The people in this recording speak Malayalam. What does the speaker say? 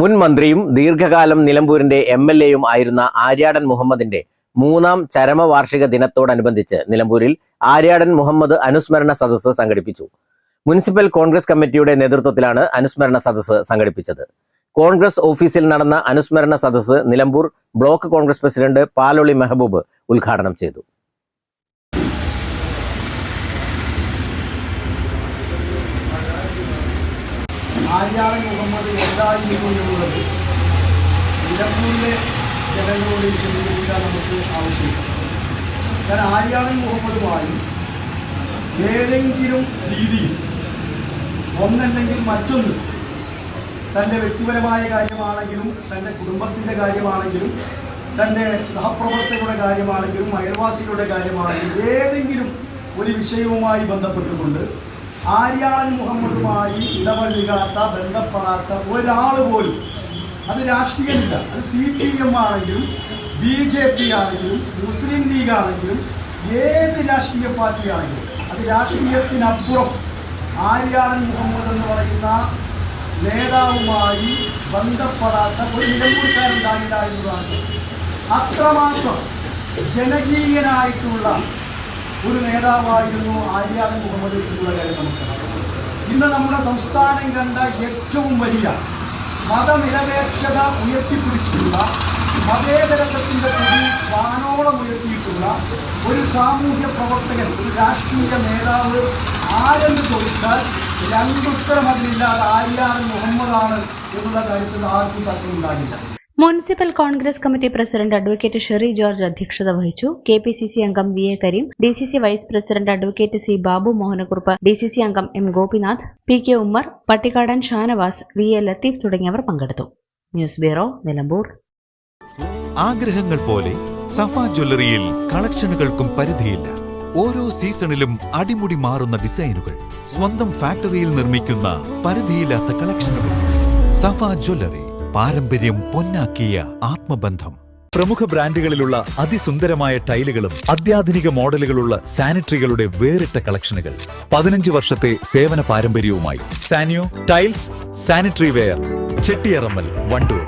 മുൻ മന്ത്രിയും ദീർഘകാലം നിലമ്പൂരിന്റെ എം എൽ എയും ആയിരുന്ന ആര്യാടൻ മുഹമ്മദിന്റെ മൂന്നാം ചരമവാർഷിക ദിനത്തോടനുബന്ധിച്ച് നിലമ്പൂരിൽ ആര്യാടൻ മുഹമ്മദ് അനുസ്മരണ സദസ്സ് സംഘടിപ്പിച്ചു. മുനിസിപ്പൽ കോൺഗ്രസ് കമ്മിറ്റിയുടെ നേതൃത്വത്തിലാണ് അനുസ്മരണ സദസ്സ് സംഘടിപ്പിച്ചത്. കോൺഗ്രസ് ഓഫീസിൽ നടന്ന അനുസ്മരണ സദസ്സ് നിലമ്പൂർ ബ്ലോക്ക് കോൺഗ്രസ് പ്രസിഡന്റ് പാലൊളി മെഹബൂബ് ഉദ്ഘാടനം ചെയ്തു. ആര്യാടൻ മുഹമ്മദ് എന്തായിരുന്നു എന്നുള്ളത് നിലമ്പൂരിലെ ജനങ്ങളോട് ചിന്തിക്കാൻ നമുക്ക് ആവശ്യമില്ല കാരണം ആര്യാവൻ മുഹമ്മദുമായി ഏതെങ്കിലും രീതിയിൽ ഒന്നല്ലെങ്കിൽ മറ്റൊന്ന് തന്റെ വ്യക്തിപരമായ കാര്യമാണെങ്കിലും തന്റെ കുടുംബത്തിന്റെ കാര്യമാണെങ്കിലും തന്റെ സഹപ്രവർത്തകരുടെ കാര്യമാണെങ്കിലും അയൽവാസികളുടെ കാര്യമാണെങ്കിലും ഏതെങ്കിലും ഒരു വിഷയവുമായി ബന്ധപ്പെട്ടുകൊണ്ട് ആര്യാളൻ മുഹമ്മദുമായി ഇടപഴകാത്ത ബന്ധപ്പെടാത്ത ഒരാൾ പോലും. അത് രാഷ്ട്രീയമില്ല. അത് സി പി എം ആണെങ്കിലും ബി ജെ പി ആണെങ്കിലും മുസ്ലിം ലീഗ് ആണെങ്കിലും ഏത് രാഷ്ട്രീയ പാർട്ടി ആണെങ്കിലും അത് രാഷ്ട്രീയത്തിനപ്പുറം ആര്യാളൻ മുഹമ്മദ് എന്ന് പറയുന്ന നേതാവുമായി ബന്ധപ്പെടാത്ത ഒരു നിലമ്പൂർക്കാരുണ്ടാകില്ല അത്രമാത്രം ജനകീയനായിട്ടുള്ള ഒരു നേതാവായിരുന്നു ആര്യാടൻ മുഹമ്മദ് എന്നുള്ള കാര്യം നമുക്കറിയാം ഇന്ന് നമ്മുടെ സംസ്ഥാനം കണ്ട ഏറ്റവും വലിയ മതനിരപേക്ഷത ഉയർത്തിപ്പിടിച്ചിട്ടുള്ള മതേതരത്വത്തിന്റെ കൂടി വാനോളം ഉയർത്തിയിട്ടുള്ള ഒരു സാമൂഹ്യ പ്രവർത്തകൻ ഒരു രാഷ്ട്രീയ നേതാവ് ആരെന്ന് ചോദിച്ചാൽ രണ്ടുത്തരം അതിലില്ലാതെ ആര്യാടൻ മുഹമ്മദാണ് എന്നുള്ള കാര്യത്തിൽ ആർക്കും തർക്കമുണ്ടാകില്ല. Municipal Congress committee president advocate Sherry George അധ്യക്ഷത വഹിച്ചു. കെ പി സി സി അംഗം V A Kareem D C C vice president advocate C Babu Mohanakurup D C C അംഗം M Gopinath P K Ummer Pattikkadan Shanavas V A Latheef തുടങ്ങിയവർ പങ്കെടുത്തു. News bureau Nilambur. ആഗ്രഹങ്ങൾ പോലെ സഫ ജ്വല്ലറിയിൽ കളക്ഷനുകൾക്കും പരിധിയില്ല. ഓരോ സീസണിലും അടിമുടി മാറുന്ന ഡിസൈനുകൾ സ്വന്തം ഫാക്ടറിയിൽ നിർമ്മിക്കുന്ന പരിധിയില്ലാത്ത കളക്ഷനുകൾ. സഫ ജ്വല്ലറി പാരമ്പര്യം പൊന്നാക്കിയ ആത്മബന്ധം. പ്രമുഖ ബ്രാൻഡുകളിലുള്ള അതിസുന്ദരമായ ടൈലുകളും അത്യാധുനിക മോഡലുകളുള്ള സാനിറ്ററികളുടെ വേറിട്ട കളക്ഷനുകൾ. പതിനഞ്ച് വർഷത്തെ സേവന പാരമ്പര്യവുമായി. Sanio tiles sanitary ware Chettiyarammal Wandoor.